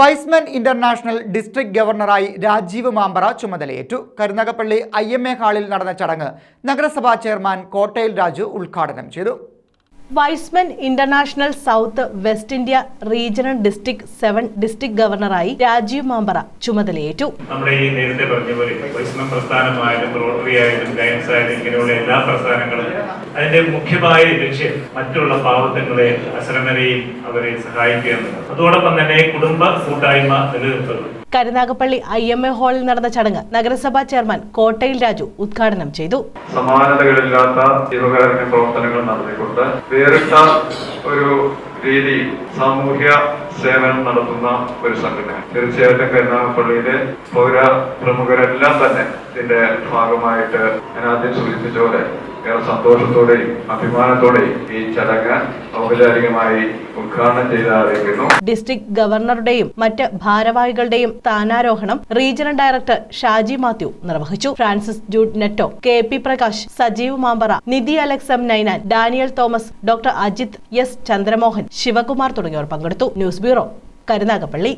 Y's Men international district ഗവർണറായി രാജീവ് മാമ്പറ ചുമതലയേറ്റു. Karunagappally I ഹാളിൽ നടന്ന ചടങ്ങ് നഗരസഭാ ചെയർമാൻ കോട്ടയിൽ രാജു ഉദ്ഘാടനം ചെയ്തു. Y's Men International South West India regional district seven district ഗവർണറായി രാജീവ് മാമ്പറ ചുമതലയേറ്റു. നമ്മുടെ ഈ നേരത്തെ പറഞ്ഞ പോലെ വൈസ്മെൻ പ്രസ്ഥാനമായാലും റോട്ടറി ആയാലും ഗൈൻസ് ആയാലും ഇങ്ങനെയുള്ള എല്ലാ പ്രസ്ഥാനങ്ങളും അതിന്റെ മുഖ്യമായ ലക്ഷ്യം മറ്റുള്ള പാവത്തങ്ങളെ അശ്രമരെയും അവരെ സഹായിക്കുക അതോടൊപ്പം തന്നെ കുടുംബ കൂട്ടായ്മ നിലനിർത്തുന്നത് കരുനാഗപ്പള്ളി ഐ എം എ ഹാളിൽ നടന്ന ചടങ്ങ് നഗരസഭാ ചെയർമാൻ കോട്ടയിൽ രാജു ഉദ്ഘാടനം ചെയ്തു. സമാനതകളില്ലാത്ത പ്രവർത്തനങ്ങൾ നടത്തിക്കൊണ്ട് വേറിട്ട ഒരു രീതി സാമൂഹ്യ സേവനം നടത്തുന്ന ഒരു സംഘടന. തീർച്ചയായിട്ടും കരുനാഗപ്പള്ളിയിലെ പൗര പ്രമുഖരെല്ലാം തന്നെ ഇതിന്റെ ഭാഗമായിട്ട് ഞാൻ ആദ്യം സൂചിപ്പിച്ച ഏറെ സന്തോഷത്തോടെയും അഭിമാനത്തോടെയും ഈ ചടങ്ങ് ഔപചാരികമായി ഉദ്ഘാടനം ചെയ്ത് അറിയിക്കുന്നു ഡിസ്ട്രിക്ട് ഗവർണറുടെയും മറ്റ് ഭാരവാഹികളുടെയും സ്ഥാനാരോഹണം റീജിയണൽ ഡയറക്ടർ ഷാജി മാത്യു നിർവഹിച്ചു. Francis Jude Netto K P Prakash Sajeev Mampara Nidhi Alexam Ninan Daniel Thomas doctor Ajith S Chandramohan Shivakumar തുടങ്ങിയവർ പങ്കെടുത്തു. ബ്യൂറോ കരുനാഗപ്പള്ളി.